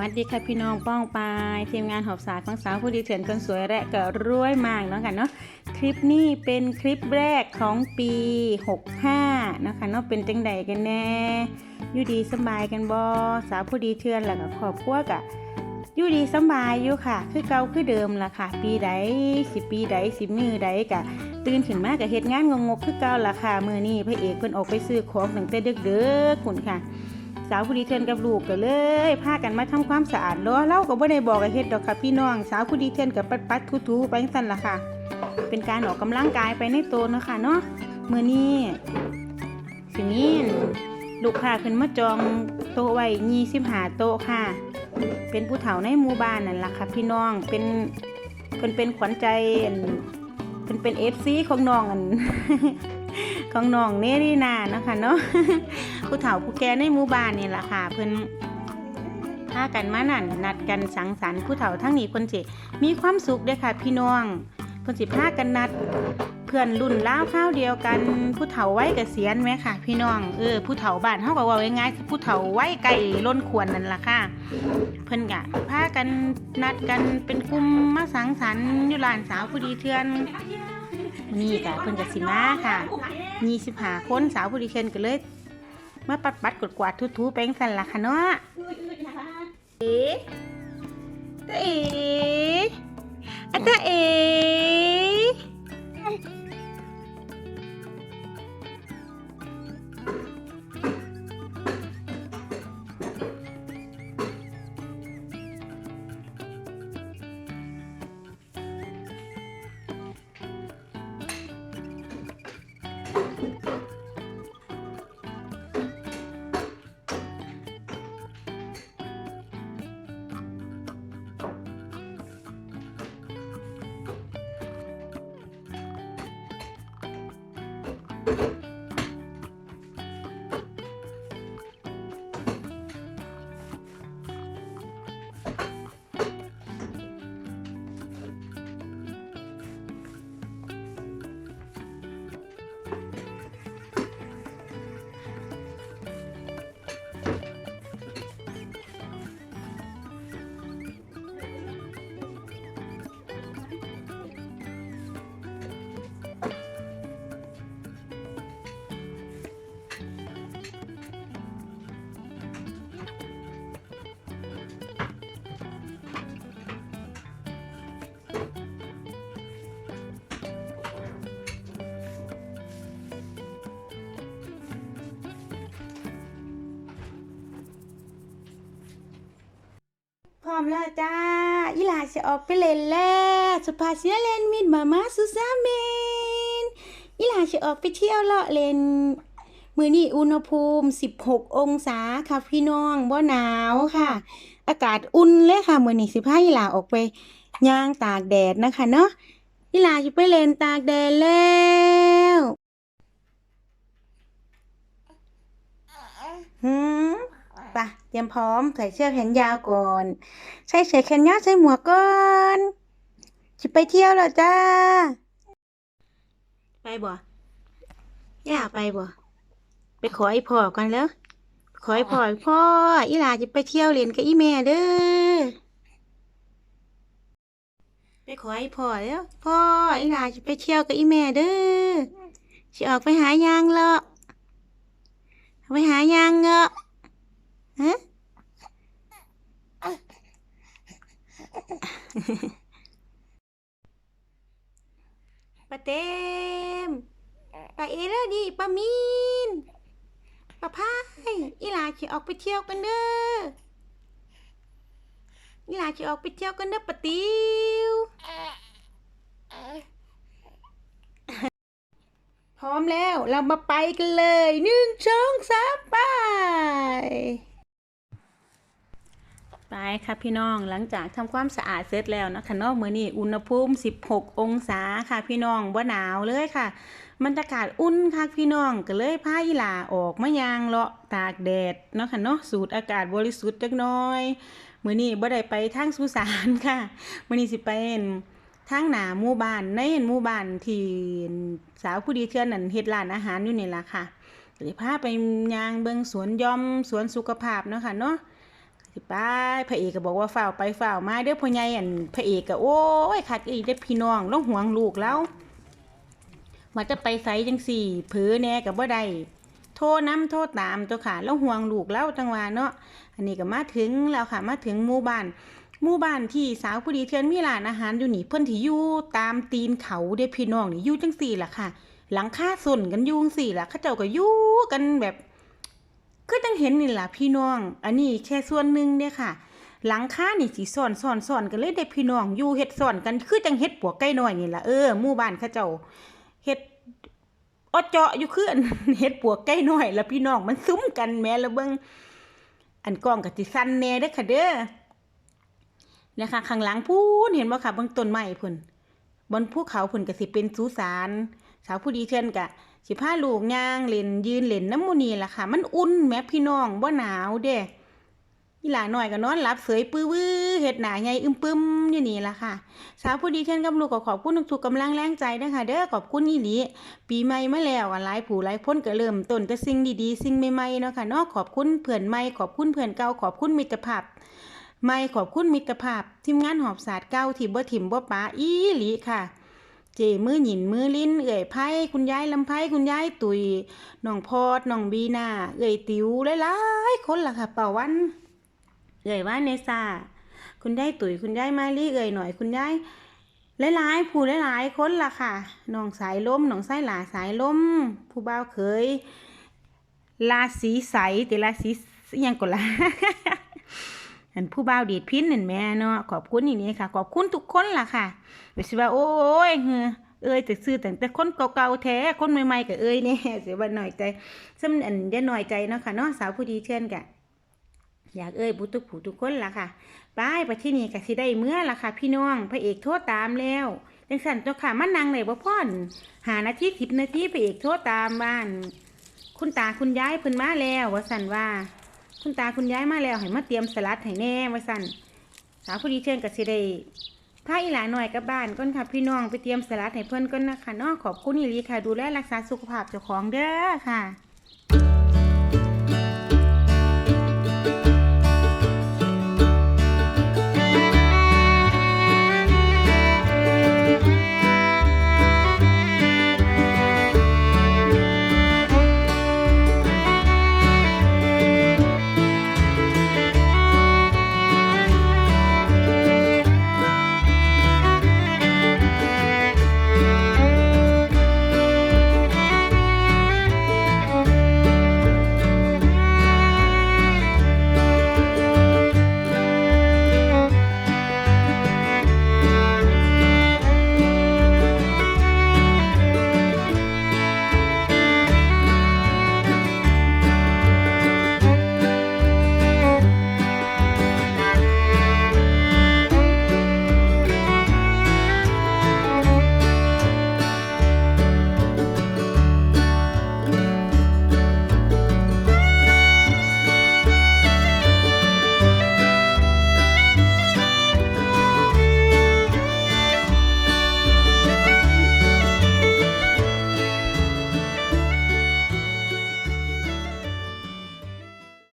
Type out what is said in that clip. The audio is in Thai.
วัสดีค่ะพี่น้องป้องปายทีมงานหอบสายของสาวผู้ดีเถื่อนคนสวยและก็รวยมากเนาะค่ะเนาะคลิปนี้เป็นคลิปแรกของปี 65นะคะเนาะเป็นจังใดกันแน่อยู่ดีสบายกันบอสาวผู้ดีเถื่อนแล้วก็ครอบครัวกะอยู่ดีสบายอยู่ค่ะ คือเก่าคือเดิมล่ะค่ะ ปีใดสิปีใดสิมือใดกะตื่นขึ้นมาก็เฮ็ดงานงงๆคือเก่าล่ะค่ะมือนี้พระเอกเพิ่นออกไปซื้อของตั้งแต่ดึกๆคุณค่ะ สาวผู้ดีเทินกับลูกก็เลยพากันมาทำความสะอาดล้อเล่าก็บ่ได้บอกให้เฮ็ดดอกค่ะพี่น้อง สาวผู้ดีเทินกับปัดปัดๆทูๆไปจังซั่นล่ะค่ะ เป็นการออกกำลังกายไปในโตนะค่ะเนาะมื้อนี้สิมีลูกค้าขึ้นมาจองโต๊ะไว้25โต๊ะค่ะ เป็นผู้เฒ่าในหมู่บ้านนั่นล่ะค่ะพี่น้องเป็นเพิ่นเป็นขวัญใจอันเพิ่นเป็น FC ของน้องอัน ของน้องเนรีนาเนาะคะเนาะผู้เฒ่าผู้แก่ในหมู่บ้านนี่แหละค่ะเพิ่นพากันมานั่นนัดกันสังสรรค์ผู้เฒ่าทั้งนี้เพิ่นสิมีความสุขเด้อค่ะ พี่น้องเพิ่นสิพากันนัดเพื่อนรุ่นราวข้าวเดียวกันผู้เฒ่าไว้เกษียณไหมค่ะ พี่น้องเออผู้เฒ่าบ้านเฮาก็ว่าง่ายๆคือผู้เฒ่าไว้ไก่ล้นควรนั่นล่ะค่ะ เพิ่นก็พากันนัดกันเป็นกลุ่มมาสังสรรค์อยู่ร้านสาวผู้ดีเทือน นี่ก็เพิ่นก็สิมาค่ะยี่สิบห้าคนสาวผู้ดีเคนก็เลยมาปัดปัดกดกวาดทูๆไปจั่งสันล่ะค่ะเนาะเอ๋ตาเอ๋อะตาเอ๋พ Ha ha. มแล้วจ้าอีหลาจะออกไปเล่นแล้วสุภาษิตเล่นมิดมามาสุซาเมนอีหลาจะออกไปเที่ยวเลาะเล่นมือนี้อุณหภูมิ 16 องศาค่ะพี่น้องบ่หนาวค่ะ อากาศอุ่นเลยค่ะมือนี้สิพาอีหลาออกไปย่างตากแดดนะคะเนาะอีหลาจะไปเล่นตากแดดแล้วหืม ปะเตรียมพร้อมใส่เสื้อแขนยาวก่อน ใส่เสื้อแขนยาวใส่หมวกก่อนจะไปเที่ยวแล้วจ้า ไปบ่ย่าไปบ่ไปขอไอ้พ่อก่อนแล้ว ขอไอ้พ่อพ่ออีหลาจะไปเที่ยวเล่นกับอีแม่เด้อไปขอไอ้พ่อแล้วพ่ออีหลาจะไปเที่ยวกับอีแม่เด้อสิออกไปหายางเลาะไปหายางเงาะ ฮะปะเต็มปะเอเลอดีปะมีนปะพายอีหลาจะออกไปเที่ยวกันเด้ออีหลาจะออกไปเที่ยวกันเด้อปะติวพร้อมแล้วเรามาไปกันเลยหนึ่งสองสามไป ไปค่ะพี่น้องหลังจากทำความสะอาดเสร็จแล้วนะคะนอกมือนี่อุณหภูมิ 16 องศาค่ะพี่น้องว่าหนาวเลยค่ะบรรยากาศอุ่นค่ะพี่น้องก็เลยพาอีหลาออกมายางเลาะตากแดดเนาะค่ะเนาะสูดอากาศบริสุทธิ์จักหน้อยมือนี่บ่ได้ไปทางสุสานค่ะมือนี่สิไปทางหนาหมู่บ้านในหมู่บ้านที่สาวผู้ดีเทือนนั่นเฮ็ดร้านอาหารอยู่นี่ล่ะค่ะเลยพาไปยางเบิงสวนยอมสวนสุขภาพเนาะค่ะเนาะ สิไปพระเอกก็บอกว่าฝ่าวไปฝ่าวมาเด้อพ่อใหญ่อันพระเอกก็โอ้ยคักอีเด้พี่น้องแล้วห่วงลูกแล้วว่าจะไปไสจังสี่เผลอแน่ก็บ่ได้โทรน้ำโทรตามเจ้าค่ะแล้วห่วงลูกแล้วจังหว่าเนาะอันนี้ก็มาถึงแล้วค่ะมาถึงหมู่บ้านหมู่บ้านที่สาวผู้ดีเทือนมีร้านอาหารอยู่นี่เพิ่นที่อยู่ตามตีนเขาเด้พี่น้องนี่อยู่จังสี่ล่ะค่ะ หลังคาส่นกันยุงสี่ล่ะเขาเจ้าก็อยู่กันแบบ คือจังเห็นนี่ล่ะพี่น้อง อันนี้แค่ส่วนหนึ่งเด้อค่ะ หลังคานี่สิซ่อนซ่อนซ่อนกันเลยเด้อพี่น้อง อยู่เฮ็ดซ่อนกันคือจังเฮ็ดปวกไก่น้อยนี่ล่ะเออหมู่บ้านเขาเจ้าเฮ็ดออเจาะอยู่คืออันเฮ็ดปวกไก่น้อยแล้วพี่น้องมันซุ้มกันแม่แล้วเบิ่งอันกล้องก็สิสั่นแน่เด้อค่ะเด้อนะคะข้างหลังพูนเห็นบ่ค่ะเบิ่งต้นไม้พุ่นบนภูเขาพุ่นก็สิเป็นสุสานสาวผู้ดีเทือนกะ สิพาลูกย่างเล่นยืนเล่นน้ำมูนีล่ะค่ะ มันอุ่นแม่พี่น้องบ่หนาวเด้อีหลาน้อยก็นอนหลับเสยปื้อวื้อเฮ็ดหนาใหญ่อึมปึมอยู่นี่ล่ะค่ะ สาวผู้ดีเทือนกับลูกก็ขอบคุณทุกๆกำลังแรงใจนะคะเด้อขอบคุณอีหลีปีใหม่มาแล้วอะหลายผู้หลายพ้นก็เริ่มต้นแต่สิ่งดีๆสิ่งใหม่ๆเนาะค่ะเนาะขอบคุณเพื่อนใหม่ขอบคุณเพื่อนเก่าขอบคุณมิตรภาพใหม่ขอบคุณมิตรภาพทีมงานหอบศาสตร์เก่าที่บ่ถิ่มบ่ปาอีหลีค่ะ เจมือหยินมือลิ้น เอ่ยไพ่คุณยายลำไพ่คุณยายตุยน้องพอดน้องบีนาเอ่ยติวหลายๆคนล่ะค่ะเป่าวัน เอ่ยว่าเนซ่าคุณยายตุยคุณยายมาลี่เอ่ยหน่อยคุณยายหลายๆผู้หลายๆคนล่ะค่ะน้องสายล้มน้องสายหลาสายล้มผู้บ่าวเคยลาสีใสแต่ลาสียังก็ละ อันผู้บ่าวดีดพินนั่นแม่เนาะขอบคุณอีนี้ค่ะ ขอบคุณทุกคนล่ะค่ะไม่ใช่ว่าโอ้ยเฮ้อเอ้ยแต่ซื้อแต่แต่คนเก่าๆแท้คนใหม่ๆก็เอ้ยเนี่ยเสียว่าหน่อยใจซึ่งอันอย่าหน่อยใจเนาะค่ะเนาะสาวผู้ดีเช่นกะอยากเอ้ยบุตุกผู้ทุกคนล่ะค่ะป้ายไปที่นี่ก็สิได้เมื่อล่ะค่ะ พี่น้องพระเอกโทษตามแล้วจังสันเจ้าค่ะมันนั่งไหนบ่พ่อนหานาทีสิบนาทีพระเอกโทษตามบ้าน คุณตาคุณยายเพิ่นมาแล้วว่าสันว่า คุณตาคุณยายมาแล้วให้มาเตรียมสลัดให้แน่ไว้สั่นสาวผู้ดีเช่นก็สิได้พาอีหลาหน่อยกับบ้านก้นค่ะพี่น้องไปเตรียมสลัดให้เพื่อนก้นนะคะนอกขอบคุณอีลีค่ะ ดูแลรักษาสุขภาพเจ้าของเด้อค่ะ